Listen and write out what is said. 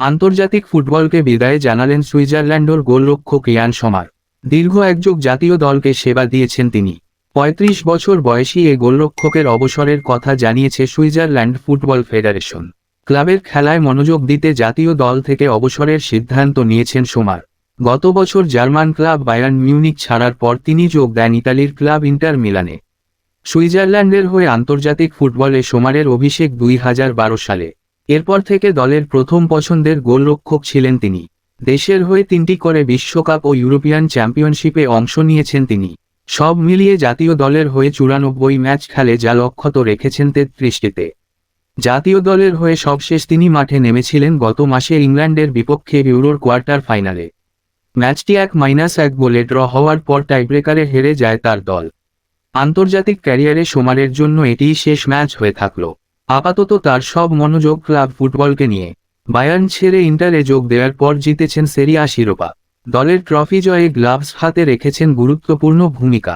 আন্তর্জাতিক ফুটবলকে বিদায় জানালেন সুইজারল্যান্ডর গোলরক্ষক ইয়ান সমার। দীর্ঘ একযুগ জাতীয় দলকে সেবা দিয়েছেন তিনি। পঁয়ত্রিশ বছর বয়সী এ গোলরক্ষকের অবসরের কথা জানিয়েছে সুইজারল্যান্ড ফুটবল ফেডারেশন। ক্লাবের খেলায় মনোযোগ দিতে জাতীয় দল থেকে অবসরের সিদ্ধান্ত নিয়েছেন সোমার। গত বছর জার্মান ক্লাব বায়ার্ন মিউনিক ছাড়ার পর তিনি যোগ দেন ইতালির ক্লাব ইন্টার মিলানে। সুইজারল্যান্ডের হয়ে আন্তর্জাতিক ফুটবলে সোমারের অভিষেক দুই হাজার বারো সালে। এরপর থেকে দলের প্রথম পছন্দের গোলরক্ষক ছিলেন তিনি। দেশের হয়ে তিনটি করে বিশ্বকাপ ও ইউরোপিয়ান চ্যাম্পিয়নশিপে অংশ নিয়েছেন তিনি। সব মিলিয়ে জাতীয় দলের হয়ে চুরানব্বই ম্যাচ খেলে যা লক্ষ্যত রেখেছেন তেত্রিশটিতে। জাতীয় দলের হয়ে সবশেষ তিনি মাঠে নেমেছিলেন গত মাসে ইংল্যান্ডের বিপক্ষে ইউরোর কোয়ার্টার ফাইনালে। ম্যাচটি এক মাইনাস এক গোলে ড্র হওয়ার পর টাইব্রেকারে হেরে যায় তার দল। আন্তর্জাতিক ক্যারিয়ারে সোমারের জন্য এটিই শেষ ম্যাচ হয়ে থাকল। আপাতত তার সব মনোযোগ ক্লাব ফুটবলকে নিয়ে। বায়ার্ন ছেড়ে ইন্টারে যোগ দেওয়ার পর জিতেছেন সেরিয়া শিরোপা। দলের ট্রফি জয়ে গ্লাভস হাতে রেখেছেন গুরুত্বপূর্ণ ভূমিকা।